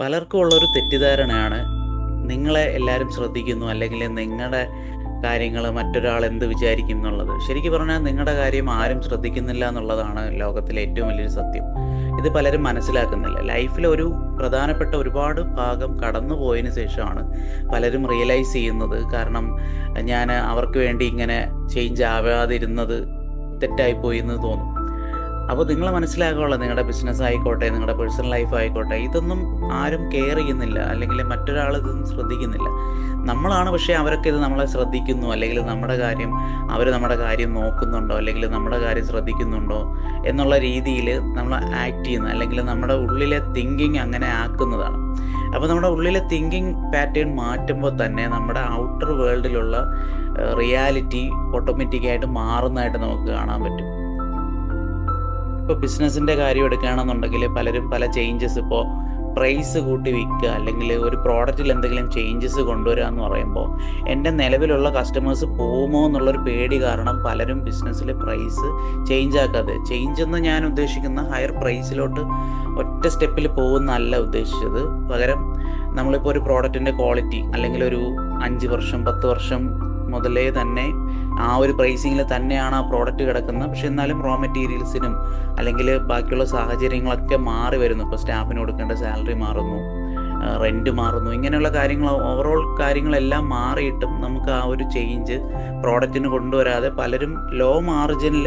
പലർക്കും ഉള്ളൊരു തെറ്റിദ്ധാരണയാണ് നിങ്ങളെ എല്ലാവരും ശ്രദ്ധിക്കുന്നു അല്ലെങ്കിൽ നിങ്ങളുടെ കാര്യങ്ങൾ മറ്റൊരാൾ എന്ത് വിചാരിക്കും എന്നുള്ളത്. ശരിക്കും പറഞ്ഞാൽ നിങ്ങളുടെ കാര്യം ആരും ശ്രദ്ധിക്കുന്നില്ല എന്നുള്ളതാണ് ലോകത്തിലെ ഏറ്റവും വലിയൊരു സത്യം. ഇത് പലരും മനസ്സിലാക്കുന്നില്ല. ലൈഫിൽ ഒരു പ്രധാനപ്പെട്ട ഒരുപാട് ഭാഗം കടന്നു പോയതിന് ശേഷമാണ് പലരും റിയലൈസ് ചെയ്യുന്നത്. കാരണം ഞാൻ അവർക്ക് വേണ്ടി ഇങ്ങനെ ചേഞ്ച് ആവാതിരുന്നത് തെറ്റായിപ്പോയി എന്ന് തോന്നും. അപ്പോൾ നിങ്ങൾ മനസ്സിലാക്കുകയുള്ളൂ നിങ്ങളുടെ ബിസിനസ് ആയിക്കോട്ടെ നിങ്ങളുടെ പേഴ്സണൽ ലൈഫ് ആയിക്കോട്ടെ ഇതൊന്നും ആരും കെയർ ചെയ്യുന്നില്ല അല്ലെങ്കിൽ മറ്റൊരാൾ ഇതൊന്നും ശ്രദ്ധിക്കുന്നില്ല. നമ്മളാണ് പക്ഷേ അവരൊക്കെ ഇത് നമ്മളെ ശ്രദ്ധിക്കുന്നു അല്ലെങ്കിൽ നമ്മുടെ കാര്യം അവർ നമ്മുടെ കാര്യം നോക്കുന്നുണ്ടോ അല്ലെങ്കിൽ നമ്മുടെ കാര്യം ശ്രദ്ധിക്കുന്നുണ്ടോ എന്നുള്ള രീതിയിൽ നമ്മൾ ആക്ട് ചെയ്യുന്ന അല്ലെങ്കിൽ നമ്മുടെ ഉള്ളിലെ തിങ്കിങ് അങ്ങനെ ആക്കുന്നതാണ്. അപ്പോൾ നമ്മുടെ ഉള്ളിലെ തിങ്കിങ് പാറ്റേൺ മാറ്റുമ്പോൾ തന്നെ നമ്മുടെ ഔട്ടർ വേൾഡിലുള്ള റിയാലിറ്റി ഓട്ടോമാറ്റിക്കായിട്ട് മാറുന്നതായിട്ട് നമുക്ക് കാണാൻ പറ്റും. ഇപ്പോൾ ബിസിനസ്സിന്റെ കാര്യം എടുക്കുകയാണെന്നുണ്ടെങ്കിൽ പലരും പല ചേഞ്ചസ് ഇപ്പോൾ പ്രൈസ് കൂട്ടി വിൽക്കുക അല്ലെങ്കിൽ ഒരു പ്രോഡക്റ്റിൽ എന്തെങ്കിലും ചേഞ്ചസ് കൊണ്ടുവരിക എന്ന് പറയുമ്പോൾ എന്റെ നിലവിലുള്ള കസ്റ്റമേഴ്സ് പോകുമോ എന്നുള്ളൊരു പേടി കാരണം പലരും ബിസിനസ്സിൽ പ്രൈസ് ചേഞ്ച് ആക്കാതെ. ചേഞ്ച് എന്ന് ഞാൻ ഉദ്ദേശിക്കുന്ന ഹയർ പ്രൈസിലോട്ട് ഒറ്റ സ്റ്റെപ്പിൽ പോകുന്നല്ല ഉദ്ദേശിച്ചത്. പകരം നമ്മളിപ്പോൾ ഒരു പ്രോഡക്റ്റിന്റെ ക്വാളിറ്റി അല്ലെങ്കിൽ ഒരു അഞ്ച് വർഷം പത്ത് വർഷം മുതലേ തന്നെ ആ ഒരു പ്രൈസിങ്ങിൽ തന്നെയാണ് ആ പ്രോഡക്റ്റ് കിടക്കുന്നത്. പക്ഷെ എന്നാലും റോ മെറ്റീരിയൽസിനും അല്ലെങ്കിൽ ബാക്കിയുള്ള സാഹചര്യങ്ങളൊക്കെ മാറി വരുന്നു. ഇപ്പോൾ സ്റ്റാഫിന് കൊടുക്കേണ്ട സാലറി മാറുന്നു റെന്റ് മാറുന്നു ഇങ്ങനെയുള്ള കാര്യങ്ങൾ ഓവറോൾ കാര്യങ്ങളെല്ലാം മാറിയിട്ടും നമുക്ക് ആ ഒരു ചേഞ്ച് പ്രോഡക്റ്റിന് കൊണ്ടുവരാതെ പലരും ലോ മാർജിനിൽ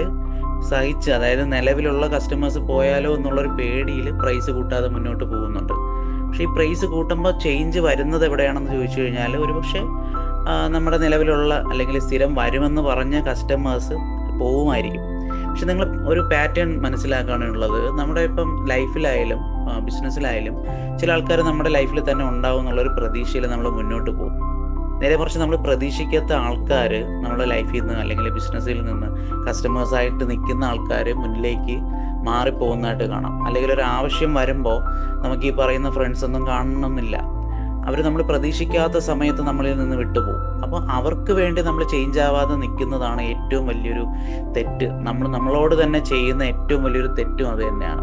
സഹിച്ച് അതായത് നിലവിലുള്ള കസ്റ്റമേഴ്സ് പോയാലോ എന്നുള്ളൊരു പേടിയിൽ പ്രൈസ് കൂട്ടാതെ മുന്നോട്ട് പോകുന്നുണ്ട്. പക്ഷേ ഈ പ്രൈസ് കൂട്ടുമ്പോൾ ചേഞ്ച് വരുന്നത് എവിടെയാണെന്ന് ചോദിച്ചു കഴിഞ്ഞാൽ ഒരുപക്ഷെ നമ്മുടെ നിലവിലുള്ള അല്ലെങ്കിൽ സ്ഥിരം വരുമെന്ന് പറഞ്ഞ കസ്റ്റമേഴ്സ് പോവുമായിരിക്കും. പക്ഷെ നിങ്ങൾ ഒരു പാറ്റേൺ മനസ്സിലാക്കാനുള്ളത് നമ്മുടെ ഇപ്പം ലൈഫിലായാലും ബിസിനസ്സിലായാലും ചില ആൾക്കാർ നമ്മുടെ ലൈഫിൽ തന്നെ ഉണ്ടാവും എന്നുള്ള ഒരു പ്രതീക്ഷയിൽ നമ്മൾ മുന്നോട്ട് പോകും. നേരെ കുറച്ച് നമ്മൾ പ്രതീക്ഷിക്കാത്ത ആൾക്കാർ നമ്മുടെ ലൈഫിൽ നിന്ന് അല്ലെങ്കിൽ ബിസിനസ്സിൽ നിന്ന് കസ്റ്റമേഴ്സായിട്ട് നിൽക്കുന്ന ആൾക്കാർ മുന്നിലേക്ക് മാറിപ്പോകുന്നതായിട്ട് കാണാം. അല്ലെങ്കിൽ ഒരു ആവശ്യം വരുമ്പോൾ നമുക്ക് ഈ പറയുന്ന ഫ്രണ്ട്സ് ഒന്നും കാണണമെന്നില്ല. അവർ നമ്മൾ പ്രതീക്ഷിക്കാത്ത സമയത്ത് നമ്മളിൽ നിന്ന് വിട്ടുപോകും. അപ്പോൾ അവർക്ക് വേണ്ടി നമ്മൾ ചേഞ്ച് ആവാതെ നിൽക്കുന്നതാണ് ഏറ്റവും വലിയൊരു തെറ്റ്. നമ്മൾ നമ്മളോട് തന്നെ ചെയ്യുന്ന ഏറ്റവും വലിയൊരു തെറ്റും അത് തന്നെയാണ്.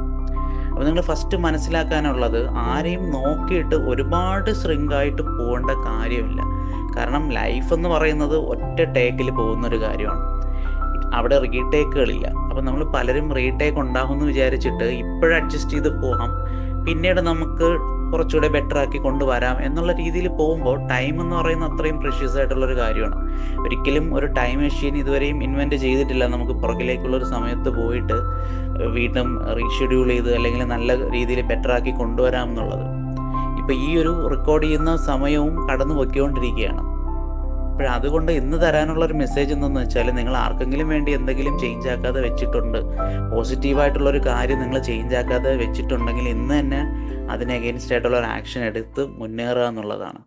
അപ്പോൾ നിങ്ങൾ ഫസ്റ്റ് മനസ്സിലാക്കാനുള്ളത് ആരെയും നോക്കിയിട്ട് ഒരുപാട് ശൃംഗായിട്ട് പോകേണ്ട കാര്യമില്ല. കാരണം ലൈഫ് എന്ന് പറയുന്നത് ഒറ്റ ടേക്കിൽ പോകുന്ന ഒരു കാര്യമാണ്. അവിടെ റീടേക്കുകളില്ല അപ്പം നമ്മൾ പലരും റീടേക്ക് ഉണ്ടാകുമെന്ന് വിചാരിച്ചിട്ട് ഇപ്പോഴും അഡ്ജസ്റ്റ് ചെയ്ത് പോകാം. പിന്നീട് നമുക്ക് കുറച്ചുകൂടെ ബെറ്റർ ആക്കി കൊണ്ടുവരാം എന്നുള്ള രീതിയിൽ പോകുമ്പോൾ ടൈം എന്ന് പറയുന്ന അത്രയും പ്രഷ്യസ് ആയിട്ടുള്ള ഒരു കാര്യമാണ്. ഒരിക്കലും ഒരു ടൈം മെഷീൻ ഇതുവരെയും ഇൻവെന്റ് ചെയ്തിട്ടില്ല. നമുക്ക് പുറകിലേക്കുള്ള ഒരു സമയത്ത് പോയിട്ട് വീണ്ടും റീഷെഡ്യൂൾ ചെയ്ത് അല്ലെങ്കിൽ നല്ല രീതിയിൽ ബെറ്റർ ആക്കി കൊണ്ടുവരാം എന്നുള്ളത്. ഇപ്പൊ ഈ ഒരു റെക്കോർഡ് ചെയ്യുന്ന സമയവും കടന്നു പൊയ്ക്കൊണ്ടിരിക്കുകയാണ് അപ്പോൾ അതുകൊണ്ട് ഇന്ന് തരാനുള്ള ഒരു മെസ്സേജ് എന്തെന്ന് വെച്ചാൽ നിങ്ങൾ ആർക്കെങ്കിലും വേണ്ടി എന്തെങ്കിലും ചേഞ്ച് ആക്കാതെ വെച്ചിട്ടുണ്ട്. പോസിറ്റീവായിട്ടുള്ള ഒരു കാര്യം നിങ്ങൾ ചേഞ്ച് ആക്കാതെ വെച്ചിട്ടുണ്ടെങ്കിൽ ഇന്ന് തന്നെ അതിന് അഗെയിൻസ്റ്റ് ആയിട്ടുള്ള ഒരു ആക്ഷൻ എടുത്ത് മുന്നേറുക എന്നുള്ളതാണ്.